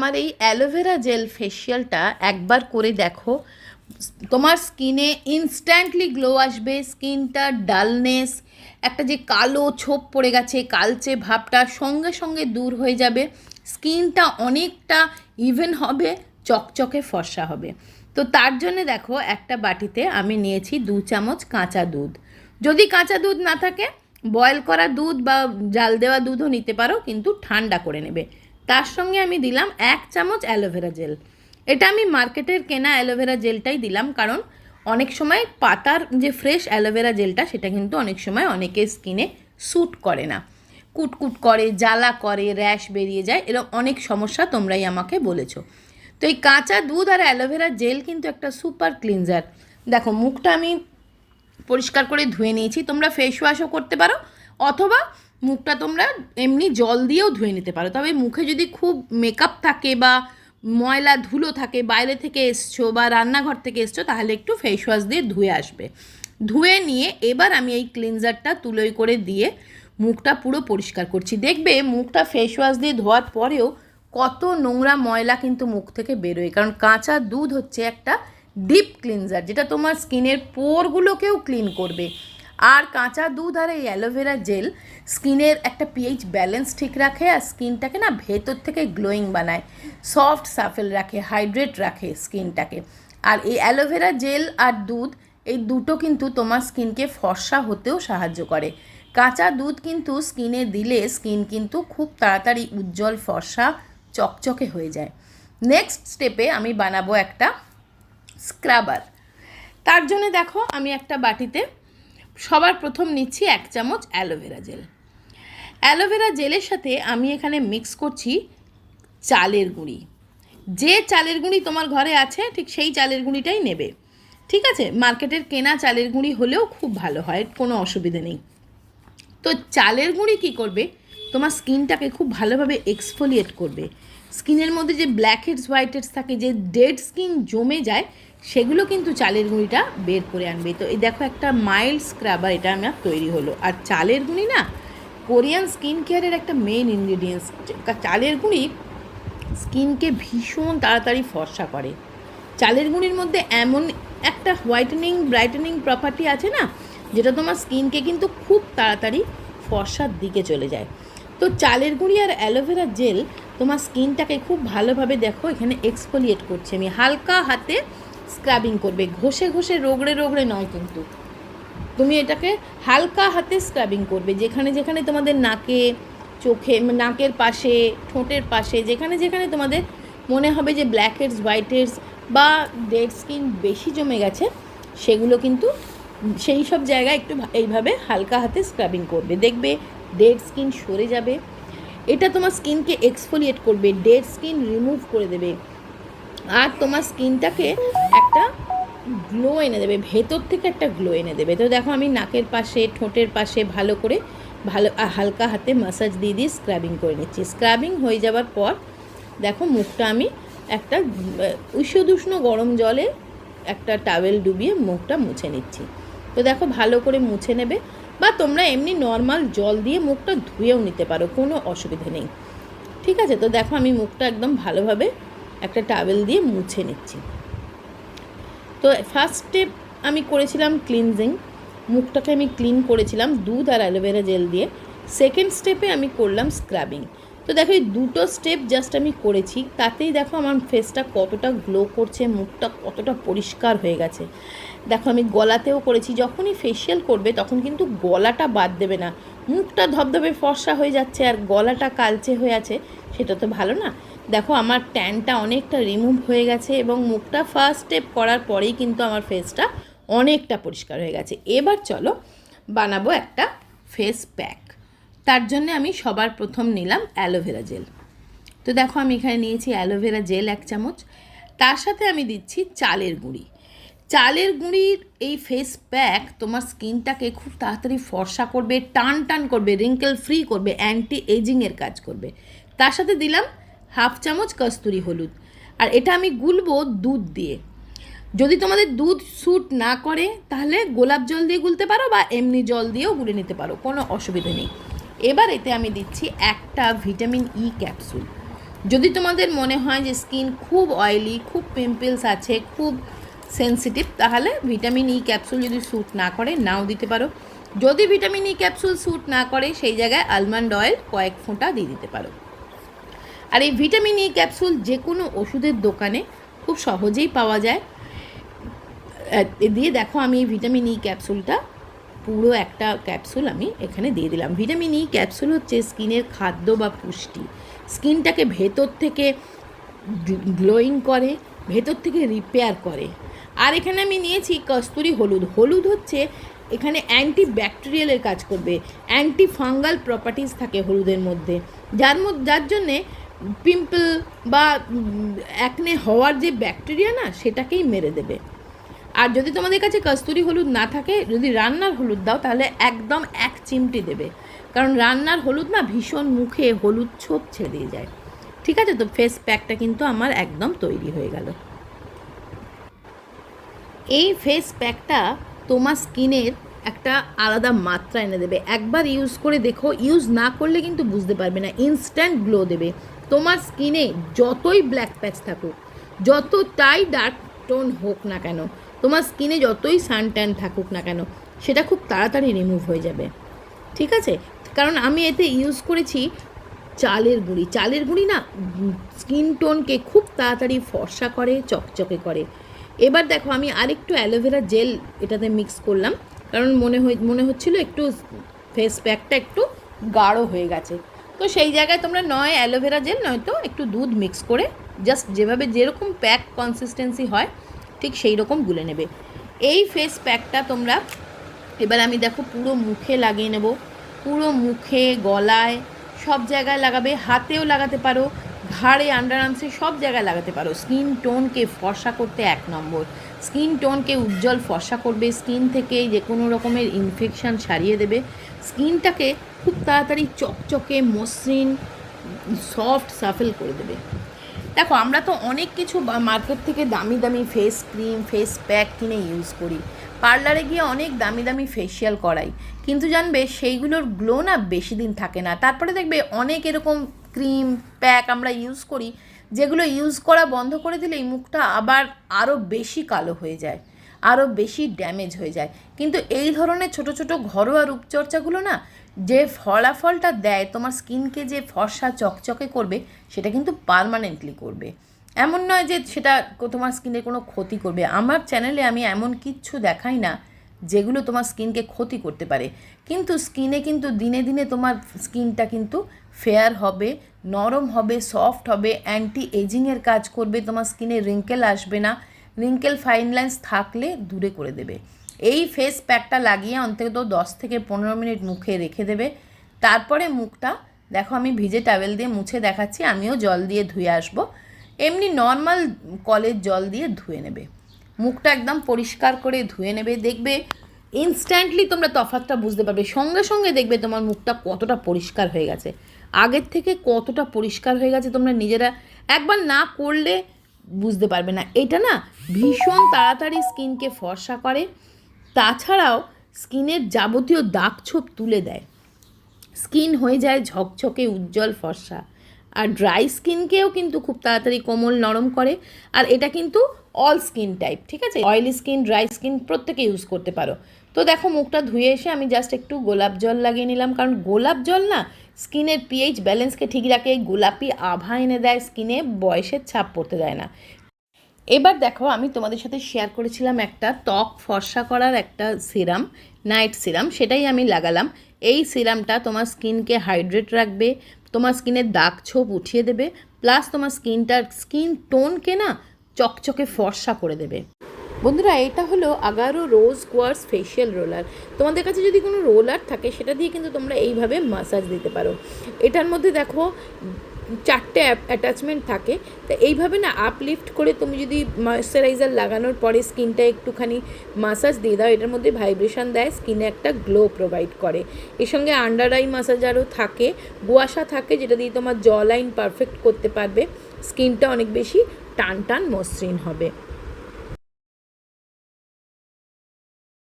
আমার এই aloe vera gel ফেসিয়ালটা একবার করে দেখো। তোমার স্কিনে ইনস্ট্যান্টলি গ্লো আসবে, স্কিনটা ডালনেস, একটা যে কালো ছোপ পড়ে গেছে, কালচে ভাবটা সঙ্গে সঙ্গে দূর হয়ে যাবে। স্কিনটা অনেকটা ইভেন হবে, চকচকে ফর্সা হবে। তো তার জন্য দেখো, একটা বাটিতে আমি নিয়েছি দু চামচ কাঁচা দুধ। যদি কাঁচা দুধ না থাকে বয়েল করা দুধ বা জাল দেওয়া দুধও নিতে পারো, কিন্তু ঠান্ডা করে নেবে। তার সঙ্গে আমি দিলাম এক চামচ অ্যালোভেরা জেল। এটা আমি মার্কেটের কেনা অ্যালোভেরা জেলটাই দিলাম কারণ অনেক সময় পাতার যে ফ্রেশ অ্যালোভেরা জেলটা সেটা কিন্তু অনেক সময় অনেকের স্কিনে স্যুট করে না। কুটকুট করে, জ্বালা করে, র্যাশ বেরিয়ে যায় এরকম অনেক সমস্যা তোমরাই আমাকে বলেছ। তো এই কাঁচা দুধ আর অ্যালোভেরা জেল কিন্তু একটা সুপার ক্লিনজার। দেখো, মুখটা আমি পরিষ্কার করে ধুয়ে নিয়েছি, তোমরা ফেস ওয়াশও করতে পারো, অথবা মুখটা তোমরা এমনি জল দিয়েও ধুয়ে নিতে পারো। তবে মুখে যদি খুব মেকআপ থাকে বা ময়লা ধুলো থাকে, বাইরে থেকে এসছো বা রান্নাঘর থেকে এসছো, তাহলে একটু ফেস ওয়াশ দিয়ে ধুয়ে আসবে। ধুয়ে নিয়ে এবার আমি এই ক্লিনজারটা তুলোই করে দিয়ে মুখটা পুরো পরিষ্কার করছি। দেখবে মুখটা ফেস ওয়াশ দিয়ে ধোয়ার পরেও কত নোংরা ময়লা কিন্তু মুখ থেকে বেরোয়। কারণ কাঁচা দুধ হচ্ছে একটা ডিপ ক্লিনজার যেটা তোমার স্কিনের পোরগুলোকেও ক্লিন করবে। আর কাঁচা দুধ আর এই অ্যালোভেরা জেল স্কিনের একটা পিএইচ ব্যালেন্স ঠিক রাখে আর স্কিনটাকে না ভেতর থেকে গ্লোয়িং বানায়। সফট সাফেল রাখে হাইড্রেট রাখে স্কিনটাকে। আর এই অ্যালোভেরা জেল আর দুধ, এই দুটো কিন্তু তোমার স্কিনকে ফর্সা হতেও সাহায্য করে। কাঁচা দুধ কিন্তু স্কিনে দিলে স্কিন কিন্তু খুব তাড়াতাড়ি উজ্জ্বল, ফর্সা, চকচকে হয়ে যায়। নেক্সট স্টেপে আমি বানাবো একটা স্ক্রাবার তার জন্য দেখো আমি একটা বাটিতে সবার প্রথম নিচ্ছি এক চামচ অ্যালোভেরা জেল অ্যালোভেরা জেলের সাথে আমি এখানে মিক্স করছি চালের গুঁড়ি। যে চালের গুঁড়ি তোমার ঘরে আছে, ঠিক সেই চালের গুঁড়িটাই নেবে। ঠিক আছে? মার্কেটের কেনা চালের গুঁড়ি হলেও খুব ভালো হয়, কোনো অসুবিধে নেই। তো চালের গুঁড়ি কি করবে? তোমার স্কিনটাকে খুব ভালোভাবে এক্সফোলিয়েট করবে। স্কিনের মধ্যে যে ব্ল্যাক হেডস হোয়াইট হেডস থাকে, যে ডেড স্কিন জমে যায় সেগুলো কিন্তু চালের গুঁড়িটা বের করে আনবে। তো এই দেখো একটা মাইল্ড স্ক্রাবার এটা আমার তৈরি হলো। আর চালের গুঁড়ি না, কোরিয়ান স্কিন কেয়ারের একটা মেন ইনগ্রিডিয়েন্টস চালের গুঁড়ি স্কিনকে ভীষণ তাড়াতাড়ি ফর্সা করে। চালের গুঁড়ির মধ্যে এমন একটা হোয়াইটেনিং ব্রাইটেনিং প্রপার্টি আছে না, যেটা তোমার স্কিনকে কিন্তু খুব তাড়াতাড়ি ফর্সার দিকে চলে যায়। তো চালের গুঁড়ি আর অ্যালোভেরা জেল তোমার স্কিনটাকে খুব ভালোভাবে দেখো এখানে এক্সফোলিয়েট করছে। আমি হালকা হাতে স্ক্রাবিং করবে। ঘষে ঘষে রোগড়ে রোগড়ে নয় কিন্তু। তুমি এটাকে হালকা হাতে স্ক্রাবিং করবে। যেখানে যেখানে তোমাদের নাকে, চোখে, নাকের পাশে, ঠোঁটের পাশে, যেখানে যেখানে তোমাদের মনে হবে যে ব্ল্যাক হেডস হোয়াইট হেডস বা ডেড স্কিন বেশি জমে গেছে, সেগুলো কিন্তু সেই সব জায়গায় একটু এইভাবে হালকা হাতে স্ক্রাবিং করবে। দেখবে ডেড স্কিন সরে যাবে। এটা তোমার স্কিনকে এক্সফোলিয়েট করবে ডেড স্কিন রিমুভ করে দেবে। আর তোমার স্কিনটাকে একটা গ্লো এনে দেবে, ভেতর থেকে একটা গ্লো এনে দেবে। তো দেখো আমি নাকের পাশে, ঠোঁটের পাশে ভালো করে ভালো হালকা হাতে মাসাজ দিয়ে দিয়ে স্ক্রাবিং করে নিচ্ছি। স্ক্রাবিং হয়ে যাওয়ার পর দেখো মুখটা আমি একটা উষ্ণ গরম জলে একটা টাওয়েল ডুবিয়ে মুখটা মুছে নিচ্ছি। তো দেখো ভালো করে মুছে নেবে বা তোমরা এমনি নর্মাল জল দিয়ে মুখটা ধুয়েও নিতে পারো, কোনো অসুবিধে নেই। ঠিক আছে? তো দেখো আমি মুখটা একদম ভালোভাবে একটা টাওয়েল দিয়ে মুছে নিচ্ছি। তো ফার্স্ট স্টেপ আমি করেছিলাম ক্লিনজিং মুখটাকে আমি ক্লিন করেছিলাম দুধ আর অ্যালোভেরা জেল দিয়ে। সেকেন্ড স্টেপে আমি করলাম স্ক্রাবিং তো দেখো এই দুটো স্টেপ জাস্ট আমি করেছি, তাতেই দেখো আমার ফেসটা কতটা গ্লো করছে, মুখটা কতটা পরিষ্কার হয়ে গেছে। দেখো আমি গলাতেও করেছি, যখনই ফেসিয়াল করবে তখন কিন্তু গলাটা বাদ দেবে না। মুখটা ধবধবে, ফর্সা হয়ে যাচ্ছে আর গলাটা কালচে হয়ে আছে, সেটা তো ভালো না। দেখো, আমার ট্যানটা অনেকটা রিমুভ হয়ে গেছে এবং মুখটা ফার্স্ট স্টেপ করার পরেই কিন্তু আমার ফেসটা অনেকটা পরিষ্কার হয়ে গেছে। এবার চলো বানাবো একটা ফেস প্যাক তার জন্য আমি সবার প্রথম নিলাম অ্যালোভেরা জেল তো দেখো, আমি এখানে নিয়েছি অ্যালোভেরা জেল এক চামচ। তার সাথে আমি দিচ্ছি চালের গুঁড়ি। চালের গুঁড়ির এই ফেস প্যাক তোমার স্কিনটাকে খুব তাড়াতাড়ি ফর্সা করবে টান টান করবে রিঙ্কেল ফ্রি করবে অ্যান্টি এজিংয়ের কাজ করবে। তার সাথে দিলাম হাফ চামচ কস্তুরি হলুদ। আর এটা আমি গুলবো দুধ দিয়ে। যদি তোমাদের দুধ স্যুট না করে, তাহলে গোলাপ জল দিয়ে গুলতে পারো বা এমনি জল দিয়েও গুলে নিতে পারো, কোনো অসুবিধা নেই। এবার এতে আমি দিচ্ছি একটা ভিটামিন ই ক্যাপসুল যদি তোমাদের মনে হয় যে স্কিন খুব অয়েলি খুব পিম্পলস আছে, খুব সেন্সিটিভ তাহলে ভিটামিন ই ক্যাপসুল যদি স্যুট না করে, নাও দিতে পারো। যদি ভিটামিন ই ক্যাপসুল স্যুট না করে, সেই জায়গায় আলমন্ড অয়েল কয়েক ফোঁটা দিয়ে দিতে পারো। আর এই ভিটামিন ই ক্যাপসুল যে কোনো ওষুধের দোকানে খুব সহজেই পাওয়া যায়। দিয়ে দেখো আমি এই ভিটামিন ই ক্যাপসুলটা, পুরো একটা ক্যাপসুল আমি এখানে দিয়ে দিলাম। ভিটামিন ই ক্যাপসুল হচ্ছে স্কিনের খাদ্য বা পুষ্টি। স্কিনটাকে ভেতর থেকে গ্লোয়িং করে, ভেতর থেকে রিপেয়ার করে। আর এখানে আমি নিয়েছি কস্তুরি হলুদ। হলুদ হচ্ছে এখানে অ্যান্টি ব্যাকটেরিয়ালের কাজ করবে। অ্যান্টি ফাঙ্গাল প্রপার্টিস থাকে হলুদের মধ্যে। যার মধ্যে, যার জন্যে পিম্পল বা অ্যাকনে হওয়ার যে ব্যাকটেরিয়া না, সেটাকেই মেরে দেবে। আর যদি তোমাদের কাছে কস্তুরি হলুদ না থাকে, যদি রান্নার হলুদ দাও, তাহলে একদম এক চিমটি দেবে। কারণ রান্নার হলুদ না, ভীষণ মুখে হলুদ ছোপ ছেড়ে যায়। ঠিক আছে তো? ফেস প্যাকটা কিন্তু আমার একদম তৈরি হয়ে গেল। এই ফেস প্যাকটা তোমার স্কিনের একটা আলাদা মাত্রা এনে দেবে। একবার ইউজ করে দেখো ইউজ না করলে কিন্তু বুঝতে পারবে না। ইনস্ট্যান্ট গ্লো দেবে। তোমার স্কিনে যতই ব্ল্যাক প্যাচ থাকুক, যতটাই ডার্ক টোন হোক না কেন, তোমার স্কিনে যতই সানট্যান থাকুক না কেন, সেটা খুব তাড়াতাড়ি রিমুভ হয়ে যাবে। ঠিক আছে? কারণ আমি এতে ইউজ করেছি চালের গুঁড়ি। চালের গুঁড়ি না স্কিন টোনকে খুব তাড়াতাড়ি ফর্সা করে, চকচকে করে। এবার দেখো, আমি আরেকটু অ্যালোভেরা জেল এটাতে মিক্স করলাম। কারণ মনে হয় মনে হচ্ছিল একটু ফেস প্যাকটা একটু গাঢ় হয়ে গেছে। তো সেই জায়গায় তোমরা নয় অ্যালোভেরা জেল নয়তো একটু দুধ মিক্স করে জাস্ট যেভাবে যেরকম প্যাক কনসিস্টেন্সি হয়, ঠিক সেই রকম গুলে নেবে। এই ফেস প্যাকটা তোমরা, এবার আমি দেখো পুরো মুখে লাগিয়ে নেব। পুরো মুখে, গলায়, সব জায়গায় লাগাবে, হাতেও লাগাতে পারো, ঘাড়ে আন্ডার আর্মসে সব জায়গায় লাগাতে পারো। স্কিন টোনকে ফর্সা করতে এক নম্বর। স্কিন টোনকে উজ্জ্বল ফর্সা করবে, স্কিন থেকে যে কোনো রকমের ইনফেকশান সারিয়ে দেবে। স্কিনটাকে খুব তাড়াতাড়ি চকচকে, মসৃণ সফট সাফেল করে দেবে। দেখো, আমরা তো অনেক কিছু মার্কেট থেকে দামি দামি ফেস ক্রিম ফেস প্যাক কিনে ইউজ করি। পার্লারে গিয়ে অনেক দামি দামি ফেসিয়াল করাই। কিন্তু জানবে, সেইগুলোর গ্লো না বেশি দিন থাকে না। তারপরে দেখবে অনেক এরকম ক্রিম প্যাক আমরা ইউজ করি যেগুলো ইউজ করা বন্ধ করে দিলেই মুখটা আবার আরও বেশি কালো হয়ে যায় আরও বেশি ড্যামেজ হয়ে যায়। কিন্তু এই ধরনের ছোট ছোট ঘরোয়া রূপচর্চাগুলো না, যে ফলাফলটা দেয়, তোমার স্কিনকে যে ফর্সা চকচকে করবে, সেটা কিন্তু পারমানেন্টলি করবে। এমন নয় যে সেটা তোমার স্কিনের কোনো ক্ষতি করবে। আমার চ্যানেলে আমি এমন কিচ্ছু দেখাই না, যেগুলো তোমার স্কিনকে ক্ষতি করতে পারে। কিন্তু স্কিনে কিন্তু দিনে দিনে তোমার স্কিনটা কিন্তু ফেয়ার হবে, নরম হবে সফট হবে অ্যান্টি এজিংয়ের কাজ করবে, তোমার স্কিনে রিঙ্কেল আসবে না। রিঙ্কেল ফাইন লাইন্স থাকলে দূরে করে দেবে। এই ফেস প্যাকটা লাগিয়ে অন্তত দশ থেকে পনেরো মিনিট মুখে রেখে দেবে। তারপরে মুখটা, দেখো আমি ভিজে টাওয়েল দিয়ে মুছে দেখাচ্ছি, আমিও জল দিয়ে ধুয়ে আসব। এমনি নর্মাল কলের জল দিয়ে ধুয়ে নেবে। মুখটা একদম পরিষ্কার করে ধুয়ে নেবে। দেখবে ইনস্ট্যান্টলি তোমরা তফাৎটা বুঝতে পারবে। সঙ্গে সঙ্গে দেখবে তোমার মুখটা কতটা পরিষ্কার হয়ে গেছে। আগের থেকে কতটা পরিষ্কার হয়ে গেছে তোমরা নিজেরা একবার না করলে বুঝতে পারবে না। এটা না ভীষণ তাড়াতাড়ি স্কিনকে ফর্সা করে, তাছাড়াও স্কিনের যাবতীয় দাগ ছোপ তুলে দেয়। স্কিন হয়ে যায় ঝকঝকে, উজ্জ্বল, ফর্সা। আর ড্রাই স্কিনকেও কিন্তু খুব তাড়াতাড়ি কোমল, নরম করে। আর এটা কিন্তু অল স্কিন টাইপ, ঠিক আছে? অয়েলি স্কিন, ড্রাই স্কিন প্রত্যেকে ইউজ করতে পারো। তো দেখো মুখটা ধুয়ে এসে আমি জাস্ট একটু গোলাপ জল লাগিয়ে নিলাম। কারণ গোলাপ জল না স্কিনের পিএইচ ব্যালেন্সকে ঠিক রাখে, গোলাপি আভা এনে দেয়, স্কিনে বয়সের ছাপ পড়তে দেয় না। এবার দেখো, আমি তোমাদের সাথে শেয়ার করেছিলাম একটা ত্বক ফর্সা করার একটা সিরাম নাইট সিরাম সেটাই আমি লাগালাম। এই সিরামটা তোমার স্কিনকে হাইড্রেট রাখবে, তোমার স্কিনের দাগ ছোপ উঠিয়ে দেবে প্লাস তোমার স্কিনটার স্কিন টোনকে না চকচকে ফর্সা করে দেবে। বন্ধুরা, এটা হলো Agaro rose quartz facial roller তোমাদের কাছে যদি কোনো রোলার থাকে, সেটা দিয়ে কিন্তু তোমরা এইভাবে মাসাজ দিতে পারো। এটার মধ্যে দেখো, চারটে অ্যাটাচমেন্ট থাকে। তো এইভাবে না আপলিফট করে তুমি যদি ময়েশ্চারাইজার লাগানোর পরে স্কিনটা একটুখানি মাসাজ দিয়ে দাও, এটার মধ্যে ভাইব্রেশন দেয় স্কিনে একটা গ্লো প্রোভাইড করে। এর সঙ্গে আন্ডার আই মাসাজারও থাকে গুয়াশা থাকে, যেটা দিয়ে তোমার জ লাইন পারফেক্ট করতে পারবে। স্কিনটা অনেক বেশি টান টান মসৃণ হবে।